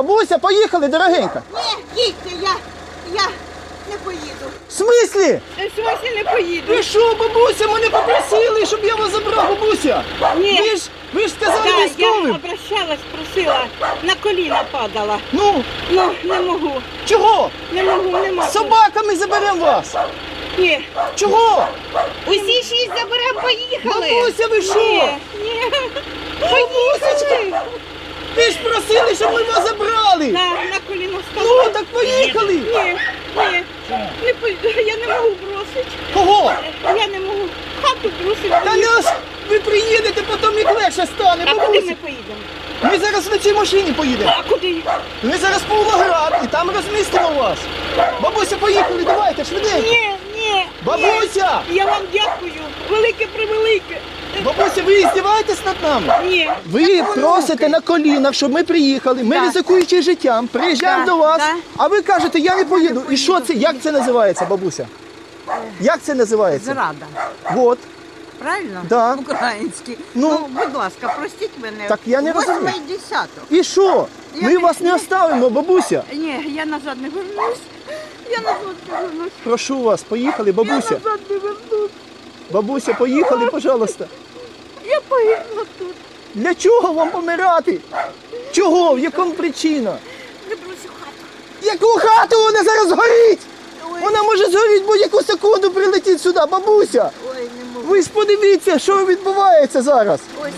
Бабуся, поїхали, дорогенька. Ні, їдьте, я, я не поїду. В смислі? В смысле не поїду? Ви що, бабуся, мене попросили, щоб я вас забрав, бабуся. Ні. Ви ж, ви ж сказали Так, я військовим. обращалась, просила, на коліна падала. Ну, Ну, не можу, чого? не можу, не З можу. собаками заберемо вас. Ні. Чого? Усі шість заберемо, поїхали. Бабуся, ви що? Ні, ні. Бабусечка, ви ж просили, щоб ми вас забрали. На, на коліна стала. Ну, так поїхали. Ні, ні, не поїду, я не можу бросити. Кого? Я не можу хату бросити. Та не ви приїдете, потім їх легше стане, А куди ми бабуся. поїдемо? Ми зараз на цій машині поїдемо. А куди? Ми зараз по Павлоград і там розмістимо вас. Бабуся, поїхали, давайте, швиденько. Ні, ні. Бабуся! ні. Я вам дякую. Велике превелике. Бабуся, ви здіваєтесь над нами? Ні. Ви просите на колінах, щоб ми приїхали. Ми Так. ризикуючи життям, приїжджаємо до вас, а ви кажете, я не поїду. І що це? Як це називається, бабуся? Як це називається? Зрада. От. Правильно? Да. Український. Ну. Ну, будь ласка, простіть мене. Так я не розумію. Восьме і десято. І що? Я Ми не- вас не оставимо, бабуся. Ні, я назад не вернусь. Я назад не вернусь. Прошу вас, поїхали, Я бабуся. назад не вернусь. Бабуся, поїхали, пожалуйста. Я погибла тут. Для чого вам помирати? Чого? В якому причина? Не бросю хату. Яку хату вона зараз горить? Ой, Вона може згоріти будь-яку секунду прилетіть сюди, бабуся. ой, не можу. Ви ж подивіться, що відбувається зараз. Ось